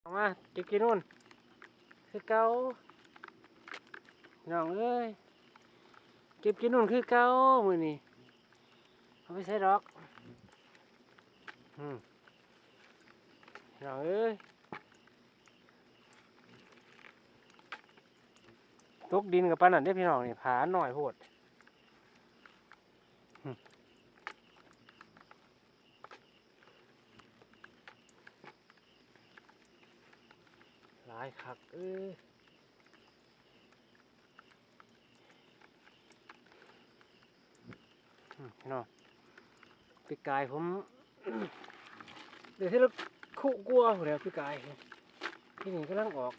เอามาเก็บกินนู่นคือเกาน้องเอ้ยเก็บกินนู่นคือเกามือนี่เอาไปใส่ดอกอืมน้องเอ้ยตกดินกับปานนั่นเด้พี่น้องนี่ผาหน่อยโหดอืมหลายคักเออพี่น้องปีกายผม เดี๋ยวที่เราคู่กลัวหัวเดียวปีกายที่หนี่กำลังออก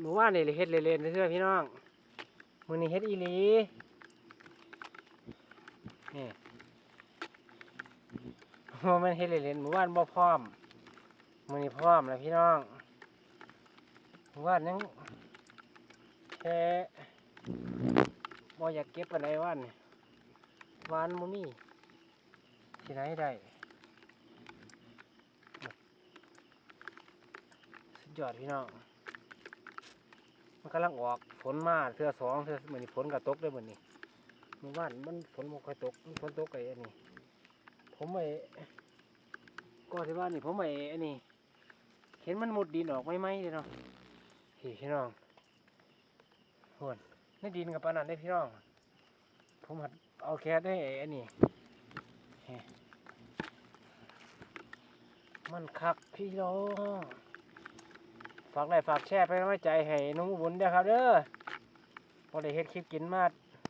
หมู่บ้านนี่เลยเฮ็ดเล่นๆเสื้อพี่น้องมือนี้เฮ็ดอีหลีนี่มมันเฮ็ดเล่นๆหมู่บ้านบ่พร้อมมือนี้พร้อมแล้วพี่น้อง หมู่านยังแค่บ่อยากเก็บปานใดวันนี่หวานบ่มีที่ไหนได้สุดยอดพี่น้องมันกำลังออกฝนมาเทื่อสองเทื่อเหมือนฝนก็ตกได้เหมือนนี้มู่านมันฝนบ่ค่อยตกมันฝนตกไอ้อันนี้ผมไอ้ก็ที่บ้านนี่ผมไอ้อันนี้เห็นมันหมดดินออกไหมไหมเลยเนาะ พี่พี่น้องโหนในดินกับปานันได้พี่น้อง ผมหัดเอาแค่ได้ไอ้อันนี้มันคักพี่น้องฝากไลค์ฝากแชร์ไปกำลังใจให้น้องอุบุญด้อครับเด้อพอได้เฮ็ดคลิปกินมา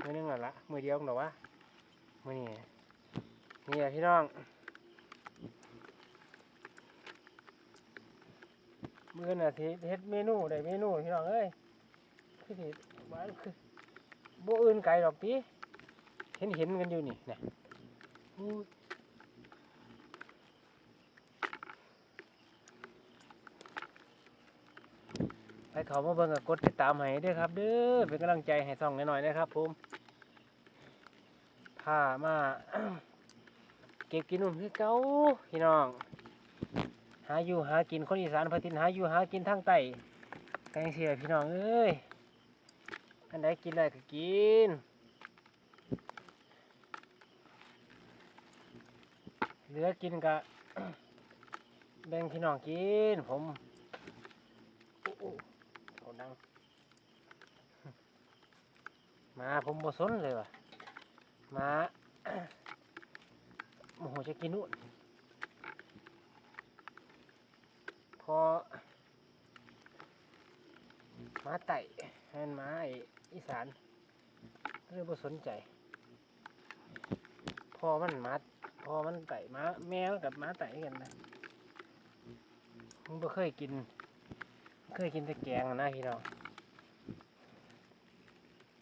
มือนึงแล้วละมือเดียวหรอวะมือนี้นี่แหละพี่น้อง มื่อน่ะสิเฮ็ดเมนูได้เมนูพี่น้องเอ้ยคือสิบ้านคือบ่อื่นไกลดอกติเห็นเห็นกันอยู่นี่เนี่ยอู้ไปเขามาเบิ่งกับกดติดตามให้ด้วยครับ เด้อเป็นกำลังใจให้ส่องหน่อยๆนะครับผมพามา เก็บกินนุ่มคือเก่าพี่น้องาอยู่หากินคนอีสานพัทินหาอยู่หากินทางใต้แกงเสียพี่น้องเอ้ยอันใดกินได้ก็กินเหลือกินก็แบ่งพี่น้องกิน ผมอู้อู้เขาดัง มาผมบ่สนเลยว่ะมาโมโหจะกินนู่น พอมาไต่แทนมาไออีสานเรื่องบ่สนใจ พอมันหมาพอมันไต่มาแมวกับมาไต่กันนะมึงบ่เคยกิน เคยกินแต่แกงนะพี่น้อง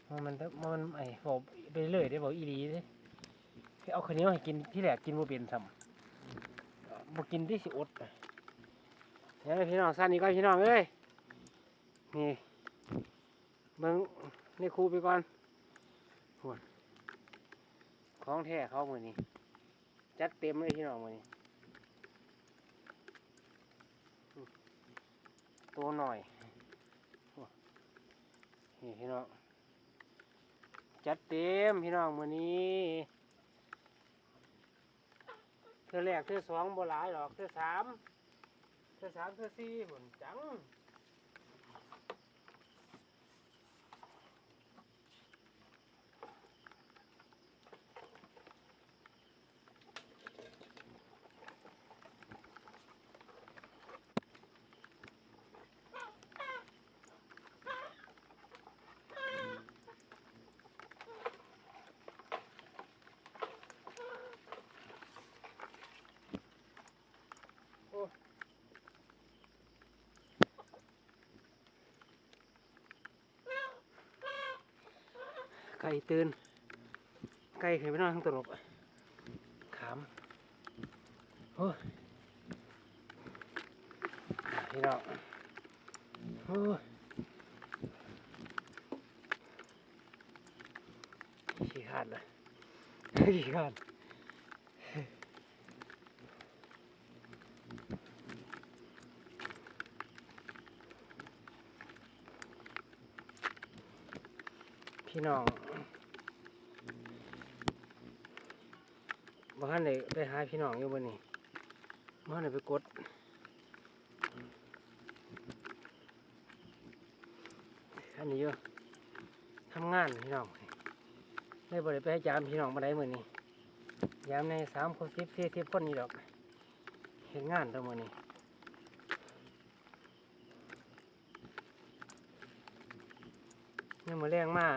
มันมันมันไอ้บอกไปเรื่อยได้บอกอีหลีเด้เอาคนนี้มาให้กินที่แรกกินบ่เป็นซ้ำบ่กินที่สิอดไป เดี๋ยวพี่น้องสั้นนี้ก่อนพี่น้องเอ้ยนี่เบิ่งในครูไปก่อนหวนของแท้เขาเมือนี้จัดเต็มเลยพี่น้องเมือนี้ตัวหน่อยนี่พี่น้องจัดเต็มพี่น้องมือนี้เธอแรกเธอสองบ่หลายหรอกเธอสาม เธอสามเธอสี่หมุนจัง ไก่ตื่น ไก่ขึ้นไปนอนทั้งตลบขามโอ้พี่น้อโอ้ขี้ขาดเลยขี้ขาดพี่น้อง บ้านเลยไปหาพี่น้องอยู่บนนี้บ้านเลยไปกดอันนี้อยู่ทำงานพี่น้องได้บริไปให้ยามพี่น้องมาได้มือนี้ยามในสามคนสิบสี่สิบคนนี่ดอกเห็นงานตัวมือนี้เนี่ยมาแรงมาก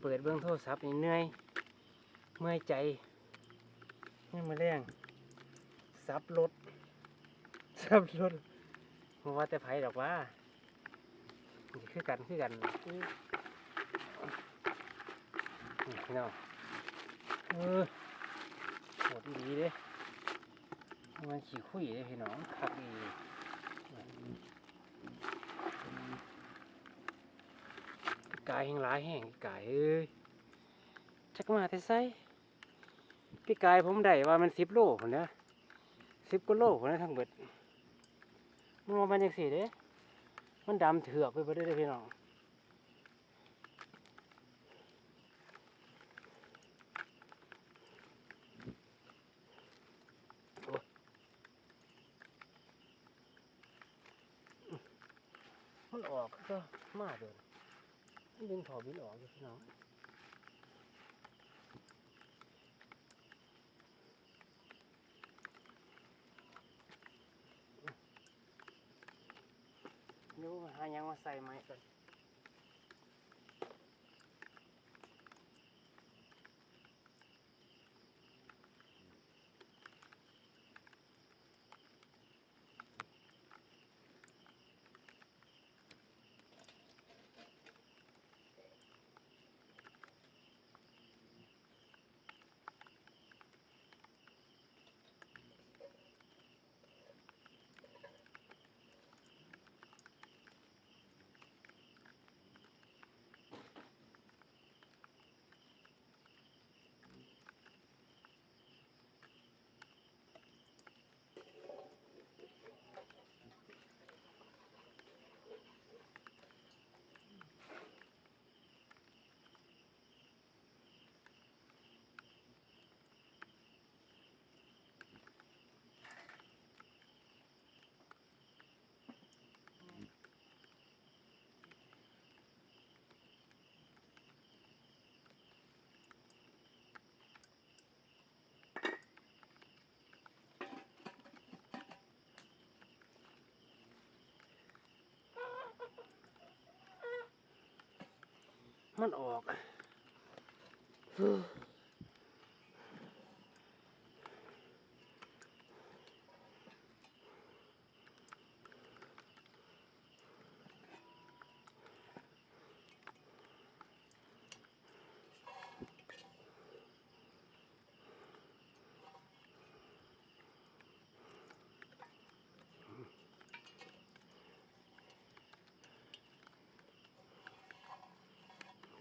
เปิดเบื้องโทรศัพท์นี่เหนื่อยเมื่อยใจ นี่มาแรงซับรถซับรถมาว่าแต่ไผ่ดอกว่านี่คือกันคือกันนี่พี่น้องเออโหดดีเด้มันขี่คุยเด้พี่น้องคักดีกายแห่งหลายแห่งกายเอ้ยจักมาแต่ไส พี่กายผมได้ว่ามันสิบโลคนเนี้ยสิบกว่าโลคนนี้ทั้งเบิดมันมาเป็นยังสี่เด้มันดำเถือกไปหมดเลยเด้พี่น้องมันออกก็มาเดินมันบินถอบินออกพี่น้อง ดูหายังมาใส่ไม้ก่อน มันออก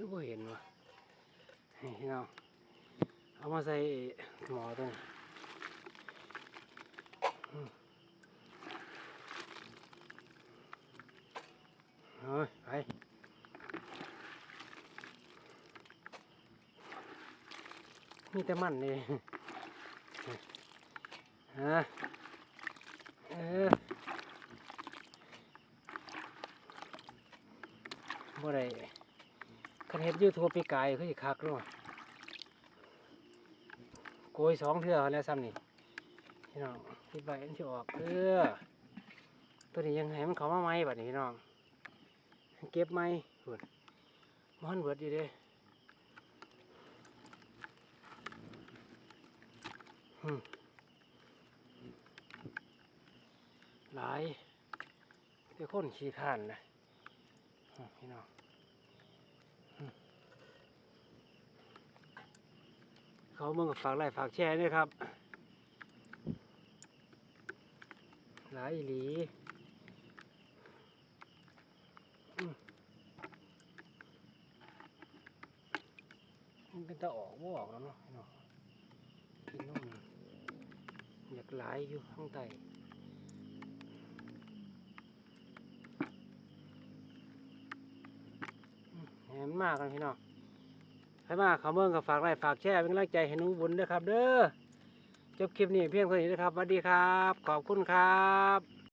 คือบ่เห็นวะนี่พี่น้องเอามาใส่หมอตัวนี้อืมเฮ้ยไปมีแต่มันเลยฮะเออบ่ได้คันเฮ็ด ยูทูบปีกายคือสิคักเนาะโกยสองเทื่อแล้วซ้ำนี่พี่น้องที่ใบอันที่ออกเออตัวนี้ยังให้มันเขามาไหมบัดนี้พี่น้องเก็บไหมพุ่นมันเบิดอยู่เด้หลายแต่คนขี้ข้านนะพี่น้อง เขาเมืองฝากไลค์ฝากแชร์ด้วยครับ หลายหลีมันเป็นตาออกบ่ออกแล้วเนาะพี่น้องพี่น้องอยากหลายอยู่ข้างใต้เนี่ยให้มันมากกันพี่น้อง ใครมาเขาเมืองก็ฝากไลค์ฝากแชร์เป็นกำลังใจให้หนุบุญด้วยครับ เด้อจบคลิปนี้เพียงเท่านี้นะครับสวัสดีครับ ขอบคุณครับ